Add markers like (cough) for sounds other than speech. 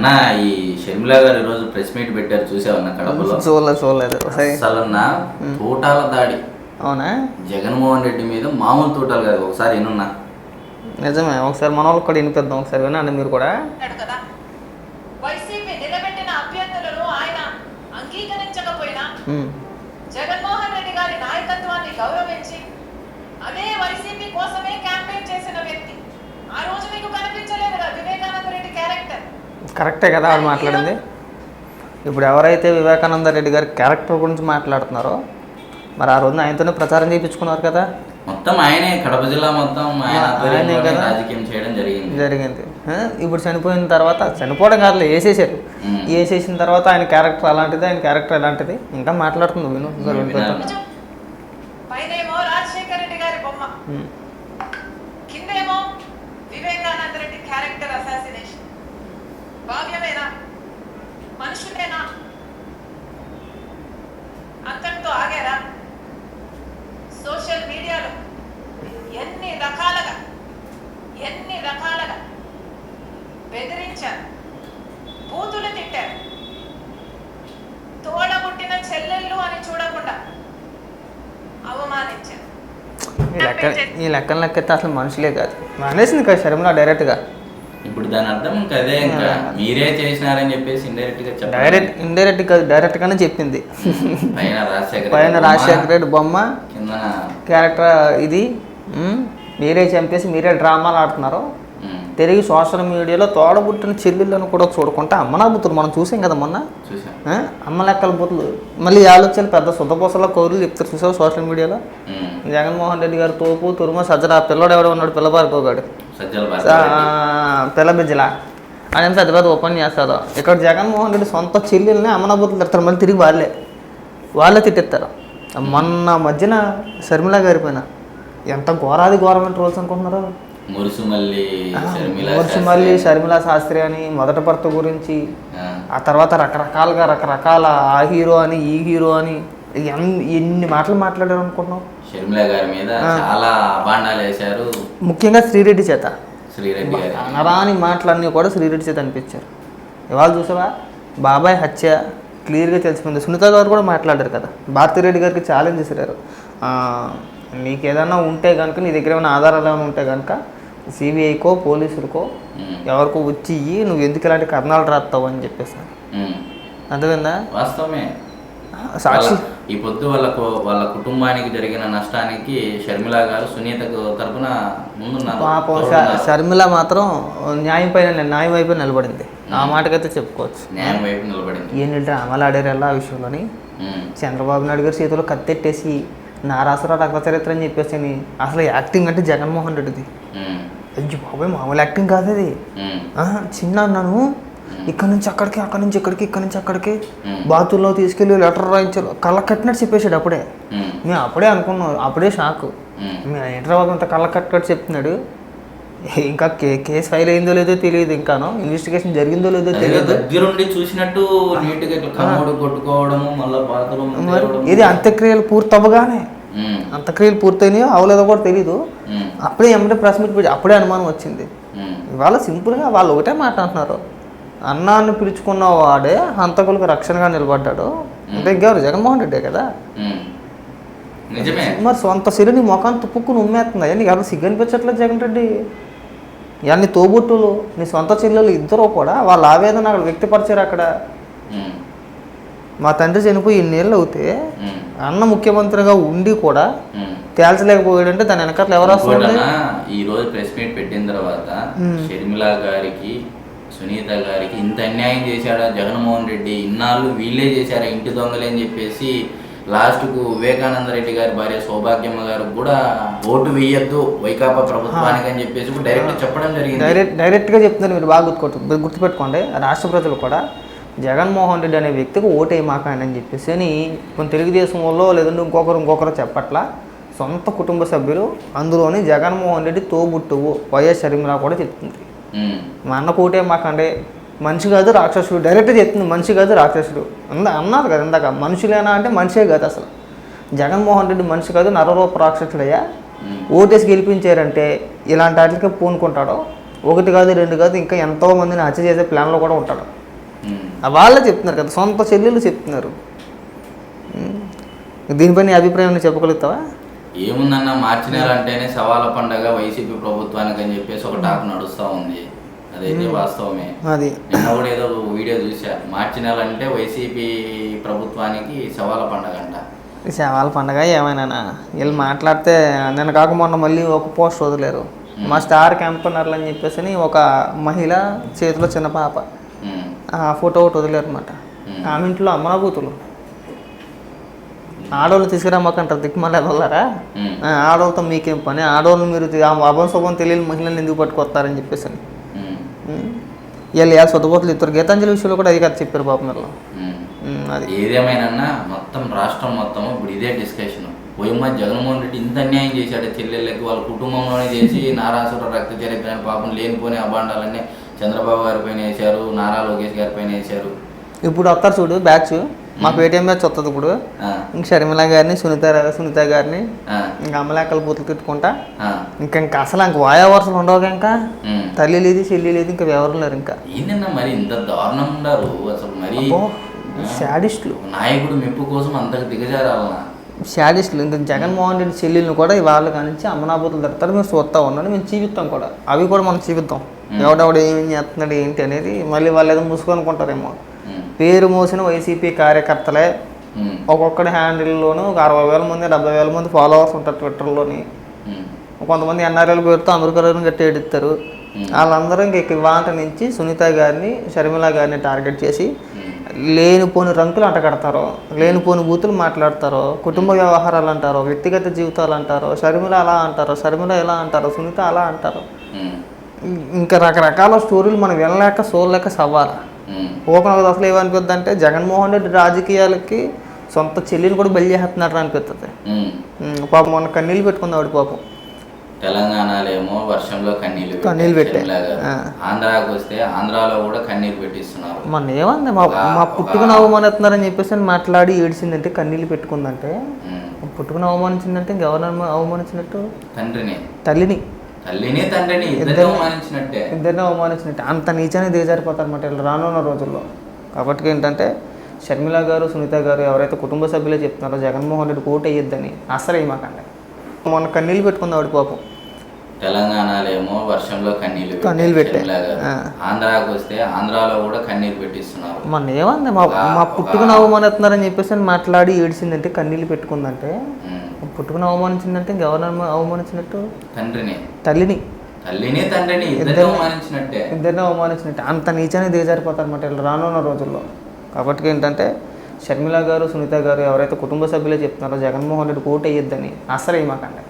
అన్న ఈ షర్మిల గారు ఈరోజు ప్రెస్ మీట్ పెట్టారు చూసావన్న కడపలో? చూడలేదు చూడలేదు. ఒకసారి. అసలు తోటాల దాడి. అవునా? జగన్మోహన్ రెడ్డి మీద మామూలు తోటాలు కాదు ఒకసారి ఎన్నున్నా నిజమే ఒకసారి మన వాళ్ళకి కూడా వినిపిద్దాం ఒకసారి వినండి మీరు కూడా. అన్నాడు కదా. వైసీపీ నిలబెట్టిన అభ్యర్థులను ఆయన అంగీకరించకపోయినా ఉమ్. జగన్మోహన్ రెడ్డి గారి నాయకత్వాన్ని గౌరవించి అదే వైసీపీ కోసమే క్యాంపెయిన్ చేసిన వ్యక్తి. ఆ రోజు మీకు కనిపించలేదు కదా వివేకానంద రెడ్డి క్యారెక్టర్. కరెక్టే కదా ఆవిడ మాట్లాడింది. ఇప్పుడు ఎవరైతే వివేకానంద రెడ్డి గారి క్యారెక్టర్ గురించి మాట్లాడుతున్నారో మరి ఆ రోజున ఆయనతోనే ప్రచారం చేయించుకున్నారు కదా. మొత్తం ఆయనే కడప జిల్లా మొత్తం ఆయన కదా. రాజకీయం చేయడం జరిగింది. ఇప్పుడు చనిపోయిన తర్వాత చనిపోవడం కాదులే వేసేసారు. వేసేసిన తర్వాత ఆయన క్యారెక్టర్ అలాంటిది ఆయన క్యారెక్టర్ ఎలాంటిది ఇంకా మాట్లాడుతుంది విను ఒకసారి వినిపిద్దాం. వినాలి. పైనేమో రాజశేఖర రెడ్డి గారి బొమ్మ ఉమ్. కిందేమో వివేకానంద రెడ్డి క్యారెక్టర్ అసాసినేషన్ భావ్యమేనా మనుషులేనా? అంతటితో ఆగారా? సోషల్ మీడియాలో ఎన్ని రకాలుగా ఎన్ని రకాలుగా బెదిరించారు బూతులు తిట్టారు. తోడబుట్టిన చెల్లెళ్ళు అని చూడకుండా అవమానించారు. ఈ లెక్కన లెక్కెత్తే అసలు మనుషులే కాదు. అనేసింది కదా శర్మిల డైరెక్ట్గా ఇప్పుడు దాని అర్థం ఇంకా అదే ఇంకా. మీరే చేసినారని చెప్పేసి ఇండైరెక్ట్గా చెప్పడం. డైరెక్ట్ ఇండైరెక్ట్ కాదు డైరెక్ట్గానే చెప్పింది. పైన రాజశేఖర పైన రెడ్డి రాజశేఖర బొమ్మ, రెడ్డి బొమ్మ. కింద. క్యారెక్టర్ ఇది. మీరే చంపేసి మీరే డ్రామాలు ఆడుతున్నారు. తిరిగి సోషల్ మీడియాలో తోడబుట్టిన చెల్లెళ్ళను కూడా చూడకుండా అమ్మనా బుద్ధులు మనం చూసాం కదా మొన్న? అమ్మ లెక్కల బుద్ధులు మళ్ళీ ఆలోచన పెద్ద శుద్ధపోసలో కౌరులు చెప్తారు చూసావు సోషల్ మీడియాలో జగన్మోహన్ రెడ్డి గారు తోపు తురుమ సజ్జల ఆ పిల్లడు ఎవడో ఉన్నాడు పిల్లబారుకోగాడు సజ్జల భారతి పిల్ల బిజ్జల ఆయన పెద్ద పెద్ద ఉపన్యాసాలు ఇక్కడ జగన్మోహన్ రెడ్డి సొంత చెల్లెల్ని అమ్మనబుద్ధులు తిడతారు మళ్ళీ తిరిగి వాళ్ళే. వాళ్ళే తిట్టిస్తారు. మొన్న మధ్యన శర్మిల గారి పైన ఎంత ఘోరాది ఘోరమైన ట్రోల్స్ అనుకుంటున్నారు. మురుసు మల్లి షర్మిల శాస్త్రి. అని మొదటి భర్త గురించి ఆ, తర్వాత రకరకాలుగా రకరకాల ఆ హీరో అని ఈ హీరో అని ఎన్ని మాటలు మాట్లాడారు అనుకుంటున్నావు షర్మిల గారి మీద చాలా అభాండాలు వేశారు. ముఖ్యంగా శ్రీరెడ్డి చేత. శ్రీరెడ్డి గారి. అనరాని మాటలన్నీ కూడా శ్రీరెడ్డి చేత అనిపించారు. ఇవాళ చూసావా? బాబాయ్ హత్య క్లియర్గా తెలిసిపోయింది. సునీత గారు కూడా మాట్లాడారు కదా. భారతిరెడ్డి గారికి ఛాలెంజ్ చేశారు. నీకు ఏదైనా ఉంటే కనుక నీ దగ్గర ఏమైనా ఆధారాలు ఏమైనా ఉంటే కనుక సిబిఐకో పోలీసులకో ఎవరికో వచ్చి నువ్వు ఎందుకు ఇలాంటి కర్ణాలు రాస్తావు అని చెప్పేసి. అర్థమైందా? వాస్తవమే. సాక్షి. వాళ్ళ- ఈ పొద్దు వాళ్ళకు వాళ్ళ కుటుంబానికి జరిగిన నష్టానికి షర్మిల గారు సునీతకు తరపున ముందున్నారు. పాపం. షర్మిల మాత్రం న్యాయం పైన న్యాయం వైపు నిలబడింది. ఆ మాటకైతే చెప్పుకోవచ్చు. న్యాయం వైపు నిలబడింది. ఏంటంటే అమలు ఆడారు ఆ విషయంలోని. చంద్రబాబు నాయుడు గారి చేతిలో కత్తెట్టేసి నారాసుర రక్త చరిత్ర అని చెప్పేసి అని అసలు యాక్టింగ్ అంటే జగన్మోహన్ రెడ్డిది. అయ్యో బాబాయ్ మామూలు యాక్టింగ్ కాదు అది. చిన్న అన్నాను. ఇక్కడ నుంచి అక్కడికి అక్కడి నుంచి ఇక్కడికి ఇక్కడ నుంచి అక్కడికి. బాతుల్లో తీసుకెళ్ళి లెటర్ రాయించారు. కళ్ళ కట్టినట్టు చెప్పేశాడు అప్పుడే. మేము. అప్పుడే అనుకున్నాం అప్పుడే షాక్. మేము. హైదరాబాద్ అంతా కళ్ళ కట్టినట్టు చెప్తున్నాడు. (laughs) ఇంకా కే కేసు ఫైల్ అయిందో లేదో తెలియదు ఇంకాను. ఇన్వెస్టిగేషన్ జరిగిందో లేదో తెలియదు. దగ్గరుండి చూసినట్టు మళ్ళీ ఇది అంత్యక్రియలు పూర్తవ్వగానే. అంత్యక్రియలు పూర్తయినాయో అవలేదో కూడా తెలియదు అప్పుడే ఎమ్మడే ప్రెస్ మీట్ అప్పుడే అనుమానం వచ్చింది. ఇవాళ సింపుల్గా వాళ్ళు ఒకటే మాట అంటున్నారు. అన్నాన్ని పిలుచుకున్న వాడే హంతకులకు రక్షణగా నిలబడ్డాడు. ఇంకెవరు జగన్మోహన్ రెడ్డే కదా? నిజమే. మరి సొంత సిరి నీ ముఖాన్ని తుప్పుకుని ఉమ్మేస్తుంది. అయ్యా నీకు ఎవరు సిగ్గు అనిపించట్లేదు జగన్ రెడ్డి? ఇవన్నీ నీ తోబుట్టులు. నీ సొంత చెల్లెలు ఇద్దరు కూడా వాళ్ళ ఆవేదన అక్కడ వ్యక్తపరిచారు అక్కడ. మా తండ్రి చనిపోయి ఇన్నేళ్ళు అవుతే అన్న ముఖ్యమంత్రిగా ఉండి కూడా. తేల్చలేకపోయాడంటే దాని వెనకాల ఎవరు వస్తుంది ఈ రోజు ప్రెస్ మీట్ పెట్టిన తర్వాత. షర్మిల గారికి సునీత గారికి ఇంత అన్యాయం చేశాడా జగన్మోహన్ రెడ్డి? ఇన్నాళ్ళు వీళ్ళే చేశారా ఇంటి దొంగలే అని చెప్పేసి లాస్ట్కు వివేకానంద రెడ్డి గారి భార్య సౌభాగ్యమ్మ గారు కూడా ఓటు వేయొద్దు వైకాపా ప్రభుత్వానికి అని చెప్పేసి డైరెక్ట్ చెప్పడం జరిగింది. డైరెక్ట్ డైరెక్ట్గా చెప్తున్నారు మీరు బాగా గుర్తుకొట్టు గుర్తుపెట్టుకోండి. రాష్ట్ర ప్రజలు కూడా జగన్మోహన్ రెడ్డి అనే వ్యక్తికి ఓటే మాకండి అని చెప్పేసి అని కొన్ని తెలుగుదేశం వాళ్ళు లేదంటే ఇంకొకరు ఇంకొకరు చెప్పట్లా సొంత కుటుంబ సభ్యులు అందులోని జగన్మోహన్ రెడ్డి తోబుట్టువు వైఎస్ షర్మిల కూడా చెప్తుంది. మా అన్న కోటే మాకండే మనిషి కాదు రాక్షసుడు. డైరెక్ట్ చెప్తుంది మనిషి కాదు రాక్షసుడు. అంద అన్నారు కదా ఇందాక మనుషులేనా అంటే మనిషే కాదు అసలు. జగన్మోహన్ రెడ్డి మనిషి కాదు నరరూప రాక్షసుడయ్యా. ఓటేసి గెలిపించారంటే ఇలాంటి వాటికి పూనుకుంటాడో. ఒకటి కాదు రెండు కాదు ఇంకా ఎంతో మందిని హత్య చేసే ప్లాన్లో కూడా ఉంటాడు. వాళ్ళే చెప్తున్నారు కదా సొంత చెల్లెలు చెప్తున్నారు. ఉమ్. దీనిపై నీ అభిప్రాయం చెప్పగలుగుతావా? ఏముందన్న మార్చి నెల అంటేనే సవాల పండగ వైసీపీ ప్రభుత్వానికి అని చెప్పేసి ఒక టాక్ నడుస్తూ ఉంది. అదైతే వాస్తవమే. అది. నిన్న కూడా ఏదో వీడియో చూసా మార్చి నెల అంటే వైసీపీ ప్రభుత్వానికి సవాల పండగ అంట శవాల పండగ ఏమైనా వీళ్ళు మాట్లాడితే నేను కాక మొన్న మళ్ళీ ఒక పోస్ట్ వదిలేరు. మా స్టార్ క్యాంపనర్లు అని చెప్పేసి ఒక మహిళ చేతిలో చిన్న పాప. ఆ ఫోటో ఒకటి వదిలేరు అనమాట Hmm. ఆమె ఇంట్లో అమ్మనాబూతులు ఆడవాళ్ళు తీసుకురమ్మకంటారు దిక్కుమల్ల వెళ్ళారా. ఆడవాళ్ళతో మీకేం పని? ఆడవాళ్ళు మీరు అభం శుభం తెలియని మహిళల్ని ఎందుకు పట్టుకొస్తారని చెప్పేసి అని. వీళ్ళు ఎలా సొద్దుపోతులు ఇద్దరు గీతాంజలి విషయంలో కూడా అది కదా చెప్పారు పాపం. ఉమ్, అది. ఏదేమైనా మొత్తం రాష్ట్రం మొత్తం ఇప్పుడు ఇదే డిస్కషన్. పోయమ్మ జగన్మోహన్ రెడ్డి ఇంత అన్యాయం చేశాడు చెల్లెళ్ళకి వాళ్ళ కుటుంబంలోనే చేసి నారాసుర రక్త చరిత్ర పాపం లేనిపోని అబాండాలన్నీ చంద్రబాబు గారి పైన వేశారు నారా లోకేష్ గారి పైన వేశారు. ఇప్పుడు వస్తారు చూడు బ్యాచ్. మాకు ఏటీఎం బ్యాచ్ వస్తుంది ఇప్పుడు. ఇంక షర్మిల గారిని సునీత సునీత గారిని ఇంకా అమలాకల బూతులు తిట్టుకుంటా. ఇంకా ఇంకా అసలు ఇంక వాయా వరుసలు ఉండవు ఇంకా. తల్లి లేదు చెల్లి లేదు ఇంకా ఎవరు లేరు ఇంకా. మరి ఇంత దారుణం అసలు మరి శాడిస్టులు. నాయకుడు మెప్పు కోసం అంతకు దిగజారాలనా? శాడిస్టులు. ఇంకా జగన్మోహన్ రెడ్డి చెల్లెల్ని కూడా వాళ్ళ కానించి అమ్మనాబూతులు తిడతారు. మేము చూస్తా ఉన్నాను మేము చూపిస్తాం కూడా. అవి కూడా మనం చూపిద్దాం. ఎవడెవడు ఏం చేస్తున్నాడు ఏంటి అనేది మళ్ళీ వాళ్ళు ఏదో మూసుకొనుకుంటారేమో పేరు మోసిన వైసీపీ కార్యకర్తలే ఒక్కొక్కడి హ్యాండిల్లోనూ ఒక అరవై వేల మంది డెబ్బై వేల మంది ఫాలోవర్స్ ఉంటారు ట్విట్టర్లోని. కొంతమంది ఎన్ఆర్ఎల్ పేరుతో అమెరికాలో గట్టి ఎడుతారు వాళ్ళందరూ ఇంక ఇవాంట నుంచి సునీత గారిని షర్మిల గారిని టార్గెట్ చేసి లేనిపోని రంకులు అంటగడతారో లేనిపోని బూతులు మాట్లాడతారో. కుటుంబ వ్యవహారాలు అంటారో. వ్యక్తిగత జీవితాలు అంటారో. షర్మిల అలా అంటారో. షర్మిల ఎలా అంటారో. సునీత అలా అంటారు. ఇంకా రకరకాల స్టోరీలు మనం వినలేక చూడలేక సవ్వాలి. ఓపెన్ అసలు ఏమనిపిస్తుంది అంటే జగన్మోహన్ రెడ్డి రాజకీయాలకి సొంత చెల్లిని కూడా బలి చేస్తున్నట్టు అనిపిస్తుంది పాపం మొన్న కన్నీళ్ళు పెట్టుకుంది ఆవిడ పాపం. తెలంగాణలో ఏమో వర్షంలో కన్నీళ్ళు కన్నీళ్ళు. ఆ. ఆంధ్రాకి వస్తే ఆంధ్రాలో కూడా కన్నీరు పెట్టిస్తున్నారు. మన ఏమంది మా మా పుట్టుకుని అవమానిస్తున్నారని చెప్పేసి మాట్లాడి ఏడిసిందంటే కన్నీళ్ళు పెట్టుకుందంటే పుట్టుకుని అవమానించిందంటే ఇంకెవరిని అవమానించినట్టు? తండ్రిని. తల్లిని. తల్లిని తండ్రిని ఇద్దరు ఇద్దరిని- అవమానించినట్టే. ఇద్దరిని అవమానించినట్టు. అంత నీచాన్ని దిగజారిపోతారు అన్నమాట వీళ్ళు రానున్న రోజుల్లో. కాబట్టి ఏంటంటే షర్మిల గారు సునీత గారు ఎవరైతే కుటుంబ సభ్యులే చెప్తున్నారో జగన్మోహన్ రెడ్డి ఓటు వేయొద్దని అసలు వేయమాకండి మొన్న కన్నీళ్ళు పెట్టుకుంది ఆవిడ పాపం. తెలంగాణలో ఏమో వర్షంలో కన్నీళ్ళు కన్నీళ్ళు గారు. ఆ. ఆంధ్రాకి వస్తే ఆంధ్రాలో కూడా కన్నీరు పెట్టిస్తున్నారు. మన ఏమంది? మా మా పుట్టుకుని అవమానిస్తున్నారని చెప్పేసి మాట్లాడి ఏడిసిందంటే కన్నీళ్ళు పెట్టుకుందంటే. పుట్టుకుని అవమానించిందంటే ఇంకెవరిని అవమానించినట్టు? తండ్రిని. తల్లిని. తల్లిని తండ్రిని ఇద్దరు ఇద్దరిని- అవమానించినట్టే. ఇద్దరిని అవమానించినట్టు. అంత నీచాన్ని దిగజారిపోతారు అన్నమాట వీళ్ళు రానున్న రోజుల్లో. కాబట్టి ఏంటంటే షర్మిల గారు సునీత గారు ఎవరైతే కుటుంబ సభ్యులే చెప్తున్నారో జగన్మోహన్ రెడ్డి ఓటు వేయొద్దని అసలు వేయమాకండి